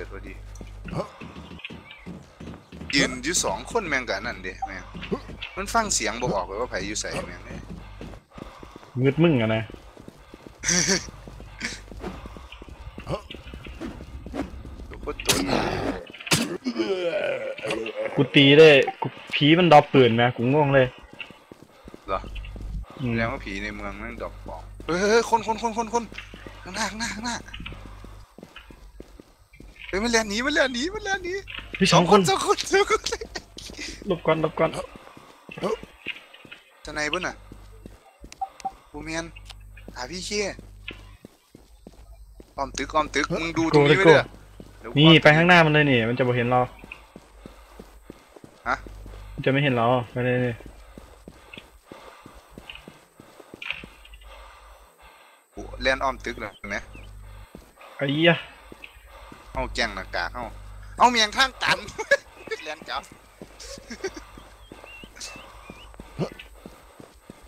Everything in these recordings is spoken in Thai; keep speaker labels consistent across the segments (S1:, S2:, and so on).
S1: กิดพอดียืนอยู่สองคนแม่งกันนั่นเด้แม่งมันฟังเสียงบอกออกเลยว่าไผอยู่ใส่แม่งเนี่ย
S2: งึดมึงอะนะ
S1: ตัวโคตรตัวนี้
S2: กูตีได้กูผีมันดรอปปืนนะกูงงเลย
S1: เหรอ
S2: อืม
S1: แสดงว่าผีในเมืองแม่งดอกบอกเฮ้ยเฮ้ยเฮ้ยคนคนคนคนคนข้างหน้าข้างหน้าข้างหน้า เฮ้ยมันเลียนหนีมันเลียนหนีมันเลียนหนี
S2: พี่สองคน
S1: สองคนสองคน
S2: หลบก่อนหลบก่อน
S1: ทนายเบิ้ลน่ะบูเมียนหาพี่เชี่ยอ้อมตึกอ้อมตึกมึงดูตรงนี้ไว้เด้อเดี๋ยวกู
S2: นี่
S1: อ้อม
S2: ไปข้างหน้ามันเลยนี่มันจะบ่เห็นเรา
S1: ฮะ
S2: มันจะไม่เห็นเราไปเลยนี่
S1: กูเลียนอ้อมตึกเลยเห็นไหม
S2: ไอ้เหี้ย
S1: เอาแจ้งหน้ากากเอาเอาเมียงข้างตันเลียนจับ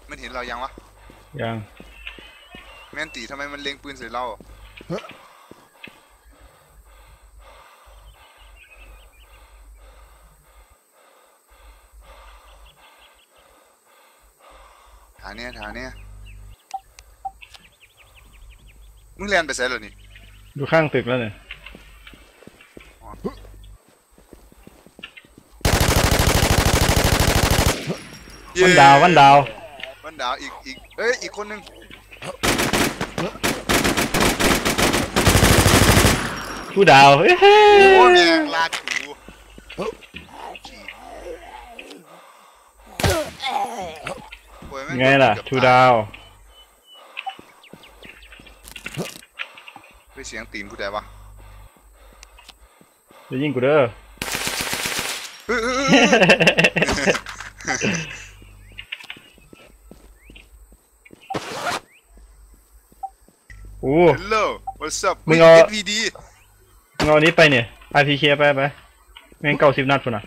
S1: มันเห็นเรายังวะ
S2: ยัง
S1: แม่นตีทำไมมันเล็งปืนใส่เราฐานเนี้ยฐานเนี้ยมึงเรียนไปใส่แล้วนี่
S2: ดูข้างตึกแล้วเนี่ย วันดาววันดาว
S1: วันดาวอีกอีกเอ้ยอีกคนหนึง
S2: ผู้ดาวเฮ้ย
S1: โอ้ยแม่งลากถูโอ้ยแม่
S2: ไงล่ะ
S1: เกือบ
S2: ทูดาว
S1: ไปเสียงตีนกูได้ปะ
S2: จะยิงกูเด้อ
S1: เฮ้ยเฮ้ยเฮ้ยเฮ้ย
S2: โอ้
S1: Hello what's up
S2: มึงเอา
S1: พีดี
S2: มึงเอาอันนี้ไปเนี่ย RPK ไปไปแม่งเก้าสิบนัดพุ่นอะ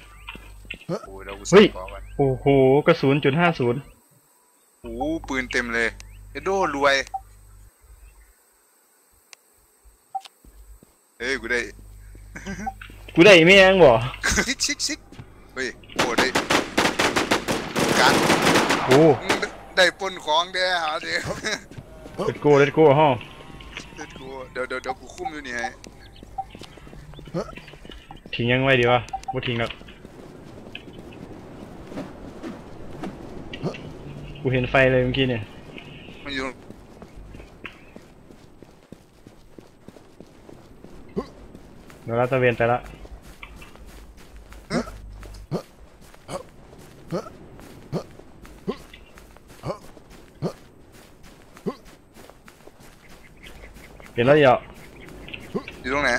S1: โอ้ยเรากู
S2: เฮ้
S1: ใส่
S2: ย
S1: ก่อนไว้
S2: โอ้โหกระสุนจุดห้าศูนย์
S1: โอ้โหปืนเต็มเลยเอโดรวย เฮ้ย กูได้
S2: กูได้ไม่ยังบ่
S1: ชิกชิกชิกเฮ้ยโอ้ได้การ
S2: โอ้
S1: มึงได้ปนของเด้อหาเด้อ
S2: เลดโก้เลดโก้ห้อง
S1: เดี๋ยวกูเดี๋ยวเดี๋ยวเดี๋ยวกูคุ้มอยู่นี่ให้
S2: ทิ้งยังไว้ดีวะบ่ทิ้งแล้วกูเห็นไฟเลยเมื่อกี้เนี่ย
S1: มันอยู่
S2: เดี๋ยวเราตะเวนไปละ เห็นแล้วเดี๋ยว
S1: อยู่ตรงไหน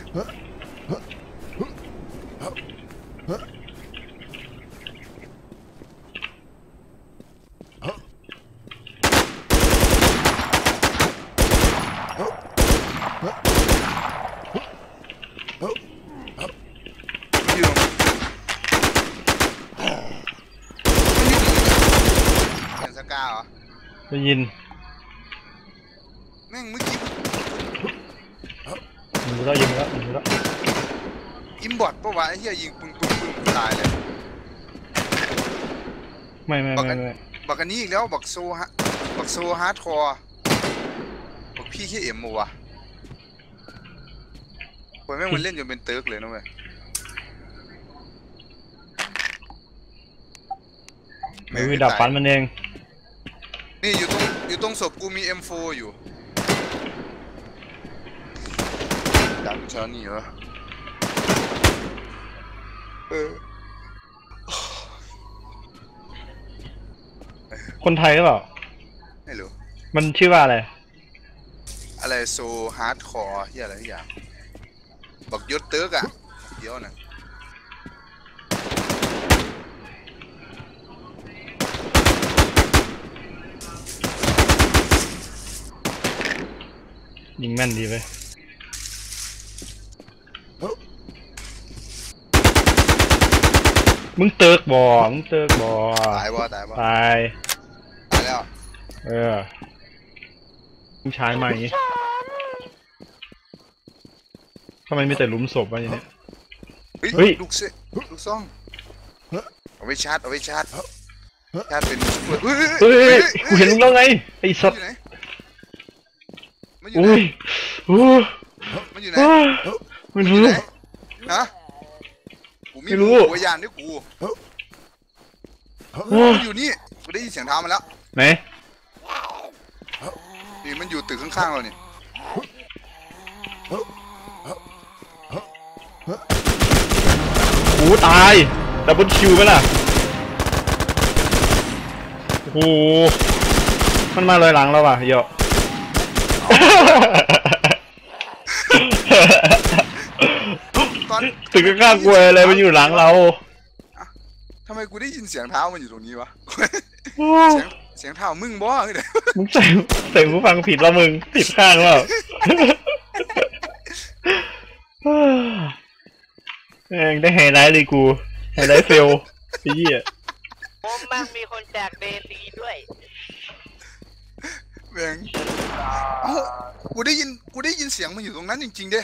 S1: มันอยู่มันอยู่เห็นสกาเหรอ
S2: ได้ยิน
S1: แม่งเมื่อกี้
S2: มึงรู้แล้วยิงแล้วมึงรู้แล้ว
S1: อิมบอทปะวะไอ้เหี้ยยิงปึ้งปึ้งปึ้งตายเลย
S2: ไม่ไม่
S1: บอกกั
S2: ไม่
S1: น
S2: ไม่
S1: บักอันนี้อีกแล้วบักโซฮะบักโซฮาร์ดคอร์บักพี่แค่เอ็มมัวะโอ้ยแม่งมันเล่นจนเป็นเติร์กเลยนะเว้ย
S2: ไม่มีดับฟันมันเอง
S1: นี่อยู่ตรงอยู่ตรงศพกูมี M4 อยู่ ดังช้านี่เหรอเออ
S2: คนไทยหรือเปล่า
S1: ไม่รู้
S2: มันชื่อว่าอะไร
S1: อะไรโซฮาร์ดคอร์ที่อะไรทุกอย่างบักยศเติร์กอะเดี๋ยวนะ
S2: ยิงแม่นดีไป มึงเติร์กบ่มึงเติร์กบ่
S1: ตายบ่ตายบ่
S2: ตาย
S1: ตายแล้ว
S2: เออมึงชายใหม่ทำไมมีแต่หลุมศพวะอย่างเนี้ย
S1: เฮ้ย
S2: เฮ้ย
S1: ลูกเซ่ลูกซ่องเอาไว้ชาร์จเอาไว้ชาร์จชาร์จเป็นซุปเปอร์เฮ้ย
S2: เฮ้ยกูเห็นมึงแล้วไงไอ้สัตว์
S1: มันอยู่ไหน
S2: อุ้ยโอ้
S1: มันอยู่ไหน
S2: อ้า
S1: มันอยู่ไหน
S2: ไม่รู้
S1: ไหนฮะ กูมี
S2: ไม่รู้
S1: หัวยานด้วยกู
S2: โอ้
S1: มันอยู่นี่กูได้ยินเสียงเท้ามันแล้ว
S2: ไหน
S1: นี่มันอยู่ตึกข้างๆเราเนี่ย
S2: โอ้ตายดับเบิลคิวไหมล่ะโอ้โหมันมาลอยหลังเราว่ะเยอะ
S1: ต อน
S2: ตึกข้างๆกลัวอะไรมันอยู่หลังเรา
S1: ทำไมกูได้ยินเสียงเท้ามันอยู่ตรงนี้วะ
S2: โอ้
S1: เสียงเสียงเท้ามึงบ่เฮ้ยเดี๋ยว
S2: มึงใส่ใส่หูฟังผิดว่ามึงผิดข้างว่าแม่งได้ไฮไลท์เลยกูไฮไลท์เฟลไอ้เหี้ย
S3: ผมมั่งมีคนจากเดลีด้วย
S1: แม่งเอ้ากูได้ยินกูได้ยินเสียงมันอยู่ตรงนั้นจริงๆเด้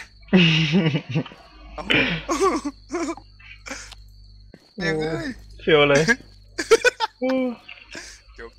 S1: เอ้าแม่งเอ้ย
S2: เฟลเลย
S1: จบ